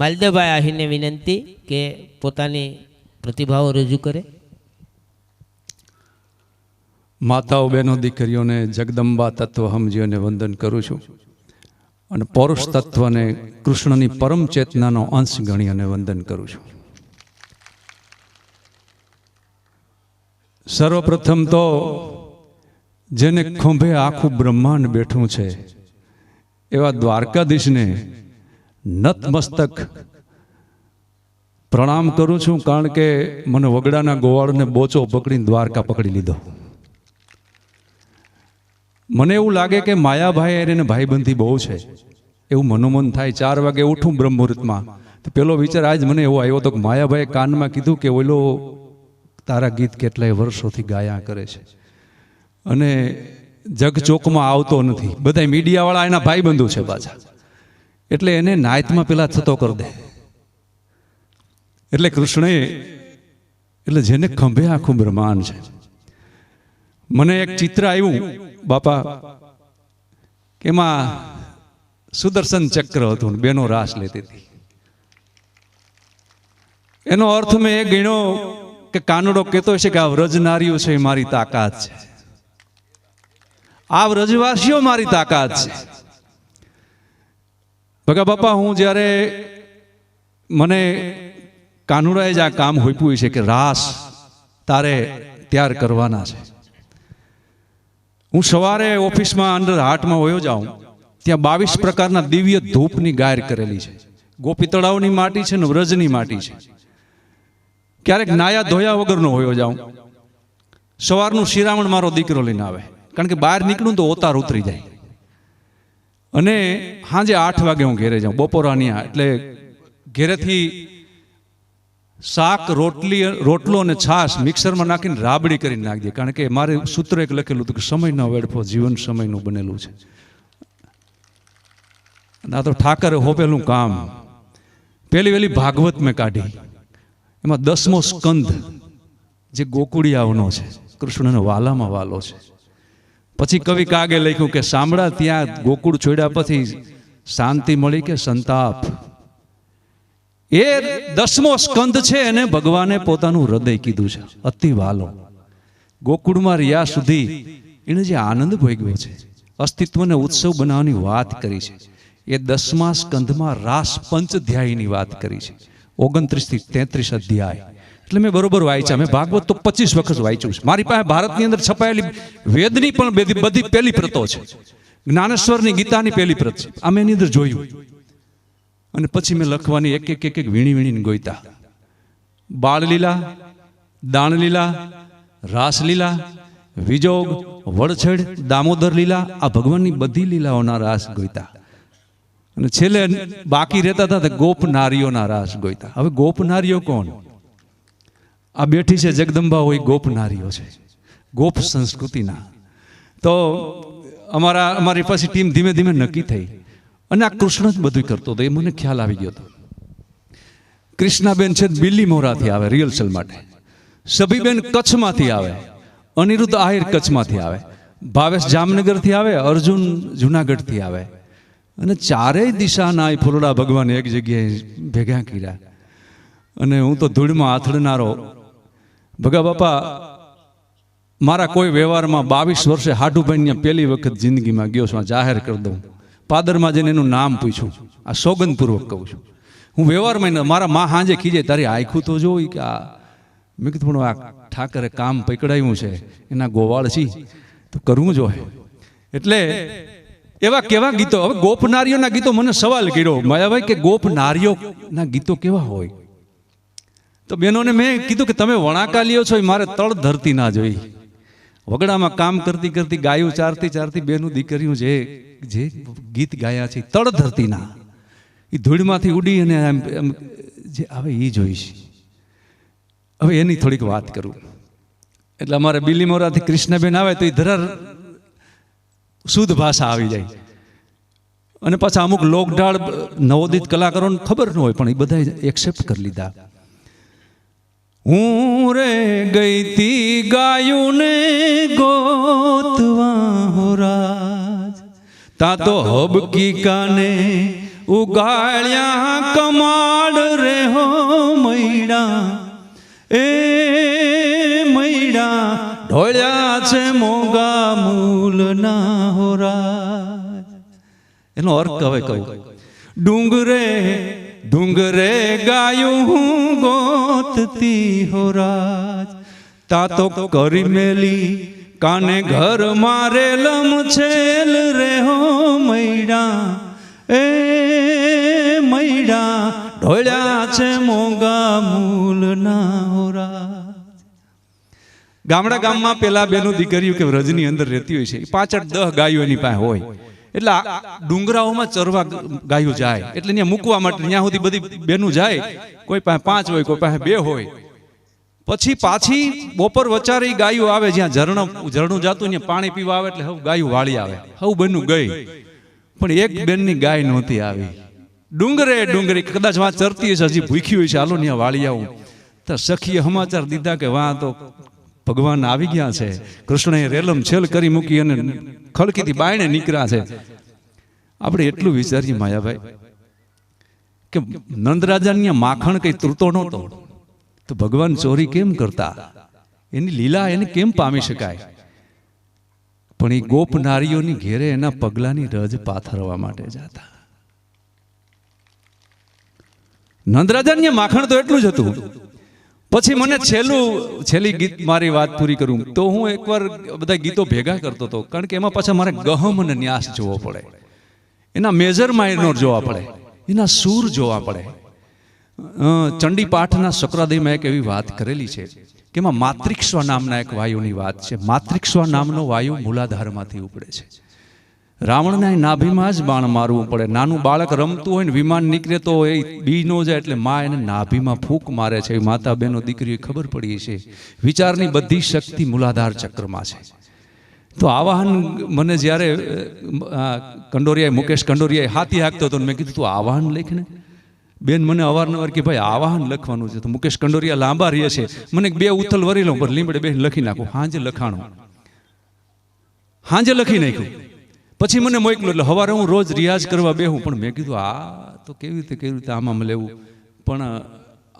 માલદેવભાઈ આહીને વિનંતી કે પોતાની પ્રતિભાવો રજૂ કરે. માતાઓ બહેનો દીકરીઓને જગદંબા તત્વ સમજીઓને વંદન કરું છું અને પૌરુષ તત્વને કૃષ્ણની પરમ ચેતનાનો અંશ ગણી અને વંદન કરું છું. સર્વપ્રથમ તો જેને ખંભે આખું બ્રહ્માંડ બેઠું છે એવા દ્વારકાધીશને નતમસ્તક. પ્રણામ કરું છું કારણ કે મને વગડાના ગોવાળને બોચો પકડીને દ્વારકા પકડી લીધો. મને એવું લાગે કે માયાભાઈ એને ભાઈબંધી બહુ છે. એવું મનોમન થાય ચાર વાગે ઉઠું બ્રહ્મુહૂર્તમાં. તો પેલો વિચાર આજ મને એવો આવ્યો હતો કે માયાભાઈએ કાનમાં કીધું કે ઓલો તારા ગીત કેટલાય વર્ષોથી ગાયા કરે છે. અને જગ ચોકમાં આવતો નથી. બધા મીડિયાવાળા એના ભાઈબંધુ છે પાછા. એટલે એને નાયતમાં પેલા થતો કરી દે. એટલે કૃષ્ણએ, એટલે જેને ખંભે આખું બ્રહ્માંડ છે. મને એક ચિત્ર આવ્યું, બાપા એમાં સુદર્શન ચક્ર હતું બેનો રાસ લેતી હતી. એનો અર્થ મેં એ ગણ્યો કે કાનડો કહેતો છે કે આ વ્રજનારીઓ છે, એ મારી તાકાત છે. આ વ્રજવાસીઓ મારી તાકાત છે. ભગા બાપા, હું જ્યારે મને કાનુડાએ જ આ કામ હોઈપ્યું છે કે રાસ તારે ત્યાર કરવાના છે. હું સવારે ઓફિસમાં અંડર હાટમાં વયો જાઉં, ત્યાં બાવીસ પ્રકારના દિવ્ય ધૂપની ગાયર કરેલી છે. ગોપી તળાવની માટી છે ને વ્રજની માટી છે. ક્યારેક નાયા ધોયા વગરનો હોયો જાઉં. સવારનું શિરામણ મારો દીકરો લઈને આવે. કારણ કે બહાર નીકળું તો ઓતાર ઉતરી જાય. અને સાંજે આઠ વાગે હું ઘેરે જાઉં, બપોરાની એટલે ઘેરેથી શાક, રોટલી, રોટલો અને છાશ મિક્સરમાં નાખીને રાબડી કરીને નાખી દે. કારણ કે મારે સૂત્ર એક લખેલું હતું કે સમયનો વેડફો, જીવન સમયનું બનેલું છે. ના તો ઠાકરે હોપેલું કામ. પહેલી વેલી ભાગવત મેં કાઢી. એમાં દસમો સ્કંદ જે ગોકુળિયાઓનો છે, કૃષ્ણનો વાલામાં વાલો છે. પછી કવિ કાગે લખ્યું કે સાંભળા ત્યાં ગોકુળ છોડ્યા પછી શાંતિ મળી કે સંતાપ. એ દસમો સ્કંદ છે એને ભગવાને પોતાનું હૃદય કીધું છે. અતિ વાલો. ગોકુળમાં રહ્યા સુધી એને જે આનંદ ભોગવ્યો છે અસ્તિત્વને ઉત્સવ બનાવવાની વાત કરી છે. એ દસમા સ્કંધમાં રાસ પંચધ્યાયની વાત કરી છે. ઓગણત્રીસથી તેત્રીસ અધ્યાય. એટલે મેં બરોબર વાંચ્યા. મેં ભાગવત તો પચીસ વખત વાંચ્યું છે. મારી પાસે ભારતની અંદર છપાયેલી વેદની પણ બધી બધી પહેલી પ્રતો છે. જ્ઞાનેશ્વરની ગીતાની પહેલી પ્રત છે. આ મેં એની અંદર જોયું. અને પછી મેં લખવાની એક એક એક એક વીણી વીણીને ગોઈતા બાળલીલા, દાણલીલા, રાસલીલા, વિજોગ, વડછેડ, દામોદર લીલા, આ ભગવાનની બધી લીલાઓના રાસ ગોઈતા અને છેલ્લે બાકી રહેતા હતા તે ગોપ નારીઓના રાસ ગોઈતા હવે ગોપ નારીઓ કોણ? આ બેઠી છે જગદંબા હોય ગોપ નારીઓ છે. ગોપ સંસ્કૃતિના. તો અમારા, અમારી પાછી ટીમ ધીમે ધીમે નક્કી થઈ. અને આ કૃષ્ણ જ બધું કરતો હતો, એ મને ખ્યાલ આવી ગયો હતો. કૃષ્ણાબેન છે બિલ્લી મોરાથી આવે, રિહર્સલ માટે. સભીબેન કચ્છમાંથી આવે, અનિરુદ્ધ આહિર કચ્છમાંથી આવે. ભાવેશ જામનગરથી આવે, અર્જુન જુનાગઢથી આવે. અને ચારેય દિશાના એ ફૂલડા ભગવાન એક જગ્યાએ ભેગા કર્યા. અને હું તો ધૂળમાં આથડનારો ભગા બાપા, મારા કોઈ વ્યવહારમાં બાવીસ વર્ષે હાઠુભાઈને પહેલી વખત જિંદગીમાં ગયો છું જાહેર કરી દઉં. પાદરમાં જઈને એનું નામ પૂછ્યું આ સોગંદપૂર્વક કહું છું. હું વ્યવહારમાં મારા મા હાંજે ખીજે, તારી આખું તો જોઈ કે આ, મેં કીધું, પણ આ ઠાકરે કામ પકડાયું છે, એના ગોવાળ છી. તો કરવું જોઈએ એટલે એવા કેવા ગીતો? હવે ગોપ નારીઓના ગીતો મને સવાલ કર્યો. માયાભાઈ કે ગોપ નારીઓના ગીતો કેવા હોય? તો બહેનોને મેં કીધું કે તમે વણાકા લ્યો છો એ મારે તળ ધરતી ના જોઈ. વગડામાં કામ કરતી કરતી ગાયું ચારતી ચારતી બેનું દીકરીઓ જે જે ગીત ગાયા છે તળ ધરતી ના એ ધૂળમાંથી ઉડી અને એમ એમ જે આવે એ જોઈશ. હવે એની થોડીક વાત કરું. એટલે અમારે બિલીમોરાથી કૃષ્ણબેન આવે તો એ ધરાર શુદ્ધ ભાષા આવી જાય. અને પાછા અમુક લોકઢાળ નવોદિત કલાકારોને ખબર ન હોય, પણ એ બધા એક્સેપ્ટ કરી લીધા. હું રે ગઈ તી ગાયું ને ગોતવા હો તા તો હબકી કાને ઉગાડ્યા કમા મૈડા. એ મૈડા ઢોળ્યા છે મોગા મૂલના હોરા. એનો અર્થ હવે કહ્યું ડુંગરે ડુંગરે ગાયું હું ગોતતી હોરા તા તો કરી મેલી કાને ઘર મારે લમ છેલ રે હો મૈડા. એ મૈડા ઢોળ્યા છે મોગા મૂલના હો રાજ ગામડા ગામમાં પેલા બેનું દીકરીઓ કે વ્રજની અંદર રહેતી હોય છે પાછળ દહ ગાયો એની પાસે હોય. એટલે ડુંગરાઓમાં ચરવા ગાયો જાય. એટલે ત્યાં મૂકવા માટે ત્યાં સુધી બધી બેનું જાય. કોઈ પાસે પાંચ હોય, કોઈ પાસે બે હોય. પછી પાછી બપોર વચારે ગાયો આવે, જ્યાં ઝરણું ઝરણું જાતું ત્યાં પાણી પીવા આવે, એટલે હવે ગાયું વાળી આવે. હવે બેનું ગઈ. પણ એક બેનની ગાય નહોતી આવી. ડુંગરે ડુંગરે, કદાચ વાં ચરતી હશે હજી ભૂખી હોય છે, હાલો ત્યાં વાળી આવું. તો સખીએ સમાચાર દીધા કે વાં તો ભગવાન આવી ગયા છે. કૃષ્ણએ રેલમ છેલ કરી મૂકી અને ખડકીથી બાયણે નીકળ્યા છે. આપણે એટલું વિચારીએ માયાભાઈ, કે નંદરાજાની માખણ કઈ તૂરતો નહોતો. તો ભગવાન ચોરી કેમ કરતા? એની લીલા એને કેમ પામી શકાય? પણ એ ગોપ નારીઓની ઘેરે એના પગલાની રજ પાથરવા માટે જતા. નંદરાજાની આ માખણ તો એટલું જ હતું. પછી મને છેલ્લું છેલ્લી ગીત મારી વાત પૂરી કરું. તો હું એકવાર બધા ગીતો ભેગા કરતો હતો. કારણ કે એમાં પાછા મારે ગહમ અને ન્યાસ જોવો પડે. એના મેજર માઇનોર જોવા પડે. એના સૂર જોવા પડે. ચંડી પાઠના સક્રાદયમાં એક એવી વાત કરેલી છે કે એમાં માતૃક્ષ નામના એક વાયુની વાત છે. માતૃક્ષ નામનો વાયુ મૂલાધારમાંથી ઉપડે છે. રાવણના નાભીમાં જ બાણ મારવું પડે. નાનું બાળક રમતું હોય ને, વિમાન નીકળે તો એ બી નો જાય એટલે મા એને નાભીમાં ફૂંક મારે છે. માતા બહેનો દીકરીએ ખબર પડી છે. વિચારની બધી શક્તિ મૂલાધાર ચક્રમાં છે. તો આવાહન મને જ્યારે કંડોરિયાએ, મુકેશ કંડોરિયાએ હાથી હાંકતો હતો મેં કીધું, તું આવાહન લખ ને. બેન મને અવારનવાર કે, ભાઈ આવાહન લખવાનું છે. તો મુકેશ કંડોરિયા લાંબા રહે છે. મને બે ઉથલ વરી લઉં પર લીમડે બેન લખી નાખું. હાંજે લખાણું. હાંજે લખી નાખ્યું. પછી મને મોકલું એટલે સવારે હું રોજ રિયાઝ કરવા બેહું. પણ મેં કીધું, આ તો કેવી રીતે કેવી રીતે આમાં લેવું? પણ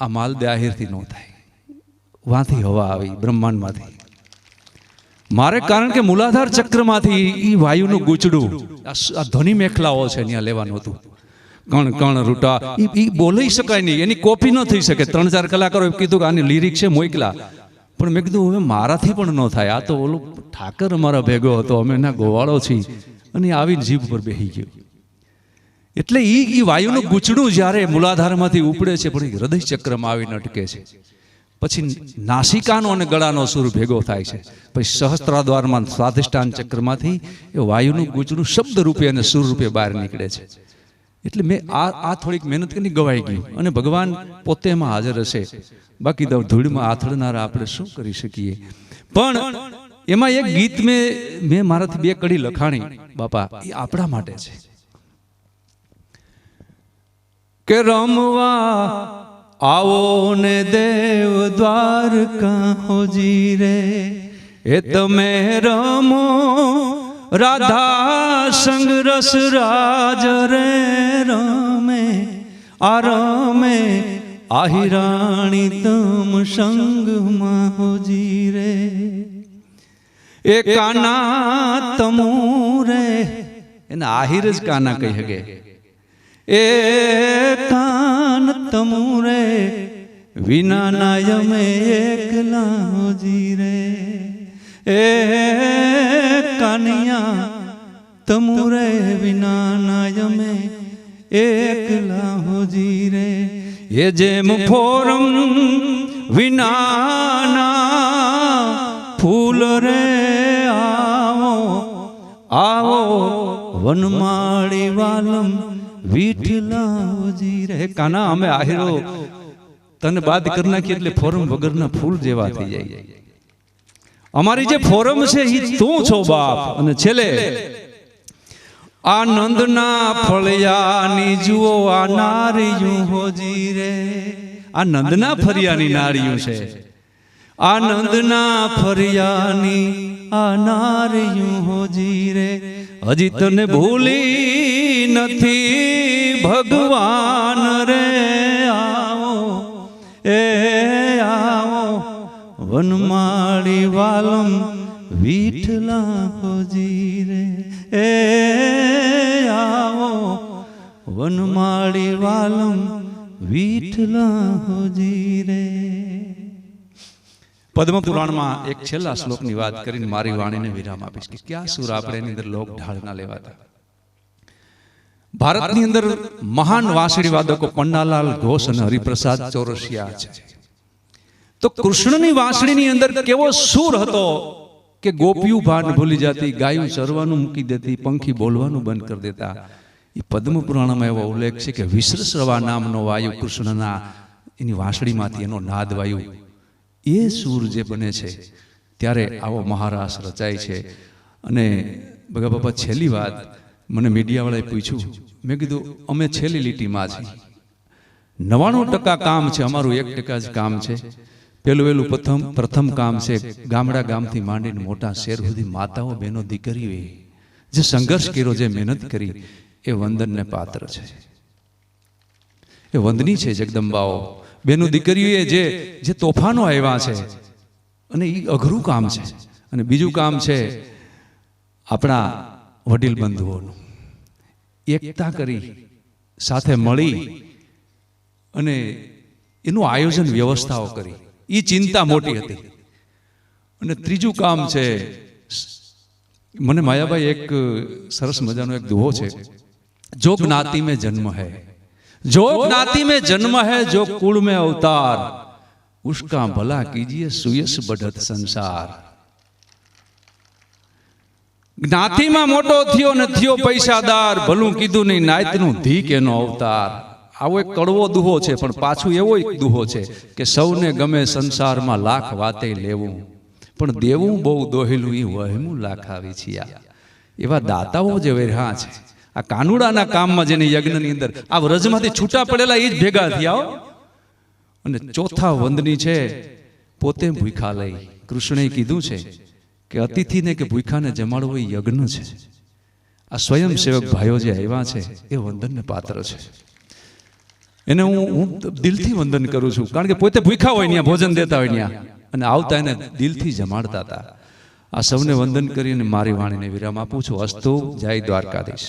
આ માલદે આહિરથી ન થાય. વાંથી હવા આવી, બ્રહ્માંડમાંથી. મારે કારણ કે મૂલાધાર ચક્રમાંથી એ વાયુનું ગૂંચડું, આ ધ્વનિ મેખલાઓ છે ત્યાં લેવાનું હતું. કણ કણ, રૂટા એ બોલી શકાય નહીં. એની કોપી ન થઈ શકે. ત્રણ, ચાર કલાકારોએ કીધું કે આની લિરિક છે મોકલા. પણ મેં કીધું, હવે મારાથી પણ ન થાય. આ તો ઓલો ઠાકર અમારા ભેગો હતો. અમે એના ગોવાળો છીએ. અને આવીને જીભ પર બેસી ગયો. એટલે એ એ વાયુનું ગૂંચડું જ્યારે મૂલાધારમાંથી ઉપડે છે, પણ હૃદય ચક્રમાં આવીને અટકે છે. પછી નાસિકાનો અને ગળાનો સુર ભેગો થાય છે. પછી સહસ્ત્રાદ્વારમાં સ્વાધિષ્ઠાન ચક્રમાંથી એ વાયુનું ગૂંચડું શબ્દ રૂપે અને સુર રૂપે બહાર નીકળે છે. એટલે મેં આ આ થોડીક મહેનત કરી, ગવાઈ ગયું અને ભગવાન પોતે એમાં હાજર હશે. બાકી ધૂળમાં આથડનારા આપણે શું કરી શકીએ? પણ એમાં એક ગીત મેં મેં મારાથી બે કડી લખાણી, બાપા, એ આપણા માટે છે. કે રમવા આવો ને દેવ દ્વારકા હોજી રે, એ તમે રમો રાધા સંગ રસ રાજ રે રમે, આ રમે આહિરાણી તમ સંગમાં હોજી રે. એ કાના તમુ રે એને આહિર જ કાના કહી શકે એ કાન તમુ રે વિના નાયમે એકલા હોજી રે એ કાનિયા તમુ રે વિના નાયમે એકલા હોજી રે એ જેમ ફોરમ વિનાના ફૂલ રે વનમાળી વાલમ વિઠલાજી રે કાના, અમે આહીરો તને બાદ કરી નાખી એટલે ફોરમ વગરના ફૂલ જેવા થઈ જાય. અમારી જે ફોરમ છે એ તું છો બાપ. અને છેલ્લે, આનંદના ફળિયાની જુઓ, આ નારિયું હોજી રે. આ નંદના ફરિયાની નારિયું છે. આનંદના ફરિયાની આ નારીયું હોજી રે. હજી તને ભૂલી નથી ભગવાન રે આવો એ વનમાળી વાલમ વિઠલા હોજી રે એ આવો. વનમાળી વાલમ વિઠલા હોજી રે પદ્મ પુરાણમાં એક છેલ્લા શ્લોકની વાત કરીને મારી વાણીને વિરામ આપીશ કે ક્યાં સુર આપણે એની અંદર લોક ઢાળના લેવાતા? ભારતની અંદર મહાન વાંસળી વાદકો પન્નાલાલ ઘોષ અને હરિપ્રસાદ ચોરસિયા છે. તો કૃષ્ણની વાંસળીની અંદર કેવો સુર હતો કે ગોપિયું ભાન ભૂલી જતી ગાયું ચરવાનું મૂકી દેતી પંખી બોલવાનું બંધ કરી દેતા. એ પદ્મ પુરાણમાં એવો ઉલ્લેખ છે કે વિશ્રસવા નામનો વાયુ કૃષ્ણના એની વાંસળીમાંથી એનો નાદ વાયુ એ સૂર જે બને છે. ત્યારે આવો મહારાસ રચાય છે. અને ભગા બાપા, છેલ્લી વાત મને મીડિયાવાળાએ પૂછ્યું. મેં કીધું, અમે છેલ્લી લીટીમાં છીએ. નવાણું ટકા કામ છે, અમારું એક ટકા જ કામ છે. પેલું પેલું પ્રથમ પ્રથમ કામ છે, ગામડા ગામથી માંડીને મોટા શહેર સુધી માતાઓ, બહેનો, દીકરીઓએ જે સંઘર્ષ કર્યો, જે મહેનત કરી, એ વંદનને પાત્ર છે. એ વંદની છે, જગદંબાઓ. બેનું દીકરીઓએ જે જે તોફાનો આવ્યા છે અને એ અઘરું કામ છે. અને બીજું કામ છે આપણા વડીલ બંધુઓનું. એકતા કરી સાથે મળી અને એનું આયોજન વ્યવસ્થાઓ કરી. એ ચિંતા મોટી હતી. અને ત્રીજું કામ છે મને માયાભાઈ એક સરસ મજાનો એક દુહો છે. જો જ્ઞાતિ મેં જન્મ હૈ जो ज्ञाति में जन्म है जो कुल में अवतार उसका भला कीजिए सुयस बढ़त संसार જ્ઞાતિમાં મોટો થયો ને થયો પૈસાદાર ભલું કીધું નહીં નાયતનું ધીક એનો અવતાર આવો એક કડવો દુહો છે પણ પાછું એવો એક દુહો છે કે સૌને ગમે સંસારમાં લાખ વાતે લેવું પણ દેવું બહુ દોહેલું એ વહેમું લાખ આવી છીએ એવા દાતાઓ જે વેર્યા છે આ કાનુડાના કામમાં જેને યજ્ઞની અંદર આ વ્રજમાંથી છૂટા પડેલા એ જ ભેગા થયા. અને ચોથા વંદની છે, પોતે ભૂખા લઈ. કૃષ્ણએ કીધું છે કે અતિથિને કે ભૂખાને જમાડવો એ યજ્ઞ છે. આ સ્વયંસેવક ભાઈઓ જે આવ્યા છે, એ વંદનને પાત્ર છે. એને હું હું દિલથી વંદન કરું છું, કારણ કે પોતે ભૂખા હોય ત્યાં ભોજન દેતા હોય ત્યાં અને આવતા એને દિલથી જમાડતા હતા. આ સૌને વંદન કરીને મારી વાણીને વિરામ આપું છું. અસ્તુ જય દ્વારકાધીશ.